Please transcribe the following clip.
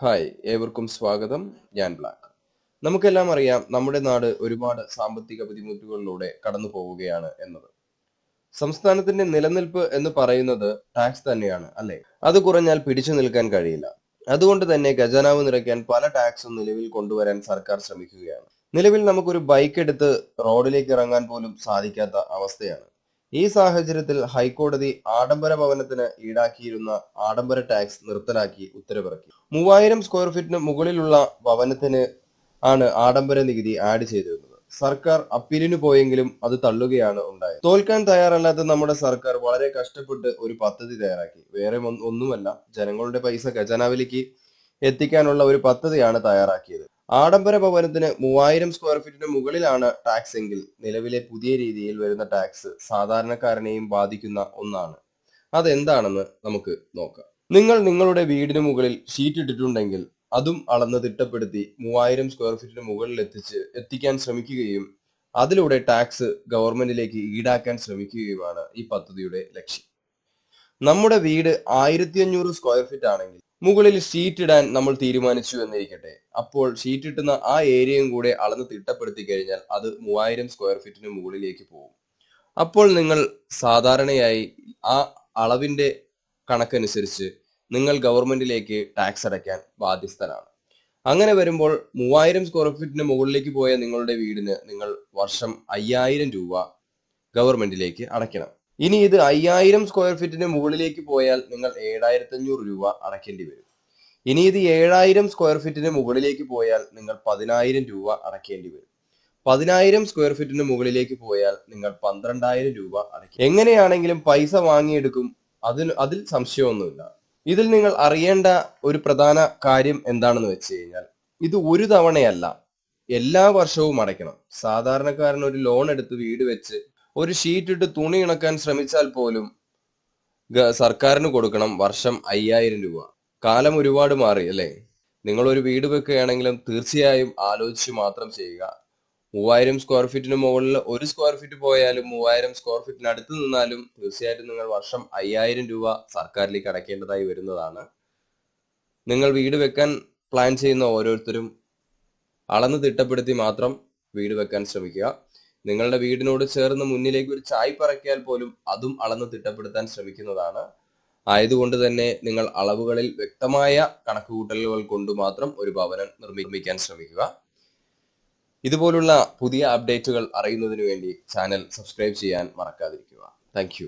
Hi ഏവർക്കും സ്വാഗതം. ഞാൻ ബ്ലാക്ക്. നമുക്കെല്ലാം അറിയാം നമ്മുടെ നാട് ഒരുപാട് സാമ്പത്തിക ബുദ്ധിമുട്ടുകളിലൂടെ കടന്നു പോവുകയാണ് എന്നത്. സംസ്ഥാനത്തിന്റെ നിലനിൽപ്പ് എന്ന് പറയുന്നത് ടാക്സ് തന്നെയാണ് അല്ലെ? അത് കുറഞ്ഞാൽ പിടിച്ചു നിൽക്കാൻ കഴിയില്ല. അതുകൊണ്ട് തന്നെ ഖജനാവ് നിറയ്ക്കാൻ പല ടാക്സും നിലവിൽ കൊണ്ടുവരാൻ സർക്കാർ ശ്രമിക്കുകയാണ്. നിലവിൽ നമുക്കൊരു ബൈക്ക് എടുത്ത് റോഡിലേക്ക് ഇറങ്ങാൻ പോലും സാധിക്കാത്ത അവസ്ഥയാണ്. ഈ സാഹചര്യത്തിൽ ഹൈക്കോടതി ആഡംബര ഭവനത്തിന് ഈടാക്കിയിരുന്ന ആഡംബര ടാക്സ് നിർത്തലാക്കി ഉത്തരവിറക്കി. മൂവായിരം സ്ക്വയർ ഫീറ്റിന് മുകളിലുള്ള ഭവനത്തിന് ആണ് ആഡംബര നികുതി ആഡ് ചെയ്തിരുന്നത്. സർക്കാർ അപ്പീലിന് പോയെങ്കിലും അത് തള്ളുകയാണ് ഉണ്ടായത്. തോൽക്കാൻ തയ്യാറല്ലാത്ത നമ്മുടെ സർക്കാർ വളരെ കഷ്ടപ്പെട്ട് ഒരു പദ്ധതി തയ്യാറാക്കി. വേറെ ഒന്നുമല്ല ജനങ്ങളുടെ പൈസ ഖജനാവിലേക്ക് എത്തിക്കാനുള്ള ഒരു പദ്ധതിയാണ് തയ്യാറാക്കിയത്. ആഡംബര ഭവനത്തിന് മൂവായിരം സ്ക്വയർ ഫീറ്റിന് മുകളിലാണ് ടാക്സ് എങ്കിൽ നിലവിലെ പുതിയ രീതിയിൽ വരുന്ന ടാക്സ് സാധാരണക്കാരനെയും ബാധിക്കുന്ന ഒന്നാണ്. അതെന്താണെന്ന് നമുക്ക് നോക്കാം. നിങ്ങൾ നിങ്ങളുടെ വീടിന് മുകളിൽ ഷീറ്റ് ഇട്ടിട്ടുണ്ടെങ്കിൽ അതും അളന്ന് തിട്ടപ്പെടുത്തി മൂവായിരം സ്ക്വയർ ഫീറ്റിന് മുകളിൽ എത്തിച്ച് എത്തിക്കാൻ ശ്രമിക്കുകയും അതിലൂടെ ടാക്സ് ഗവൺമെന്റിലേക്ക് ഈടാക്കാൻ ശ്രമിക്കുകയുമാണ് ഈ പദ്ധതിയുടെ ലക്ഷ്യം. നമ്മുടെ വീട് ആയിരത്തി അഞ്ഞൂറ് സ്ക്വയർ ഫീറ്റ് ആണെങ്കിൽ മുകളിൽ ഷീറ്റ് ഇടാൻ നമ്മൾ തീരുമാനിച്ചു എന്നിരിക്കട്ടെ. അപ്പോൾ ഷീറ്റ് ഇട്ടുന്ന ആ ഏരിയയും കൂടെ അളന്ന് തിട്ടപ്പെടുത്തി കഴിഞ്ഞാൽ അത് മൂവായിരം സ്ക്വയർ ഫീറ്റിന് മുകളിലേക്ക് പോകും. അപ്പോൾ നിങ്ങൾ സാധാരണയായി ആ അളവിന്റെ കണക്കനുസരിച്ച് നിങ്ങൾ ഗവൺമെന്റിലേക്ക് ടാക്സ് അടയ്ക്കാൻ ബാധ്യസ്ഥനാണ്. അങ്ങനെ വരുമ്പോൾ മൂവായിരം സ്ക്വയർ ഫീറ്റിന് മുകളിലേക്ക് പോയ നിങ്ങളുടെ വീടിന് നിങ്ങൾ വർഷം അയ്യായിരം രൂപ ഗവൺമെന്റിലേക്ക് അടയ്ക്കണം. ഇനി ഇത് അയ്യായിരം സ്ക്വയർ ഫീറ്റിന് മുകളിലേക്ക് പോയാൽ നിങ്ങൾ ഏഴായിരത്തി അഞ്ഞൂറ് രൂപ അടയ്ക്കേണ്ടി വരും. ഇനി ഇത് ഏഴായിരം സ്ക്വയർ ഫീറ്റിന് മുകളിലേക്ക് പോയാൽ നിങ്ങൾ പതിനായിരം രൂപ അടയ്ക്കേണ്ടി വരും. പതിനായിരം സ്ക്വയർ ഫീറ്റിന് മുകളിലേക്ക് പോയാൽ നിങ്ങൾ പന്ത്രണ്ടായിരം രൂപ അടയ്ക്കും. എങ്ങനെയാണെങ്കിലും പൈസ വാങ്ങിയെടുക്കും. അതിന് അതിൽ സംശയമൊന്നുമില്ല. ഇതിൽ നിങ്ങൾ അറിയേണ്ട ഒരു പ്രധാന കാര്യം എന്താണെന്ന് വെച്ച് കഴിഞ്ഞാൽ ഇത് ഒരു തവണയല്ല. എല്ലാ വർഷവും അടയ്ക്കണം. സാധാരണക്കാരൻ ഒരു ലോൺ എടുത്ത് വീട് വെച്ച് ഒരു ഷീറ്റ് ഇട്ട് തുണി ഇണക്കാൻ ശ്രമിച്ചാൽ പോലും സർക്കാരിന് കൊടുക്കണം വർഷം അയ്യായിരം രൂപ. കാലം ഒരുപാട് മാറി അല്ലേ? നിങ്ങൾ ഒരു വീട് വെക്കുകയാണെങ്കിലും തീർച്ചയായും ആലോചിച്ച് മാത്രം ചെയ്യുക. മൂവായിരം സ്ക്വയർ ഫീറ്റിന് മുകളിൽ ഒരു സ്ക്വയർ ഫീറ്റ് പോയാലും മൂവായിരം സ്ക്വയർ ഫീറ്റിന് അടുത്ത് നിന്നാലും തീർച്ചയായിട്ടും നിങ്ങൾ വർഷം അയ്യായിരം രൂപ സർക്കാരിലേക്ക് അടയ്ക്കേണ്ടതായി വരുന്നതാണ്. നിങ്ങൾ വീട് വെക്കാൻ പ്ലാൻ ചെയ്യുന്ന ഓരോരുത്തരും അളന്ന് തിട്ടപ്പെടുത്തി മാത്രം വീട് വെക്കാൻ ശ്രമിക്കുക. നിങ്ങളുടെ വീടിനോട് ചേർന്ന് മുന്നിലേക്ക് ഒരു ചായ് പറക്കിയാൽ പോലും അതും അളന്ന് തിട്ടപ്പെടുത്താൻ ശ്രമിക്കുന്നതാണ്. ആയതുകൊണ്ട് തന്നെ നിങ്ങൾ അളവുകളിൽ വ്യക്തമായ കണക്കുകൂട്ടലുകൾ കൊണ്ട് മാത്രം ഒരു ഭവനം നിർമ്മിക്കാൻ ശ്രമിക്കുക. ഇതുപോലുള്ള പുതിയ അപ്ഡേറ്റുകൾ അറിയുന്നതിന് വേണ്ടി ചാനൽ സബ്സ്ക്രൈബ് ചെയ്യാൻ മറക്കാതിരിക്കുക. താങ്ക്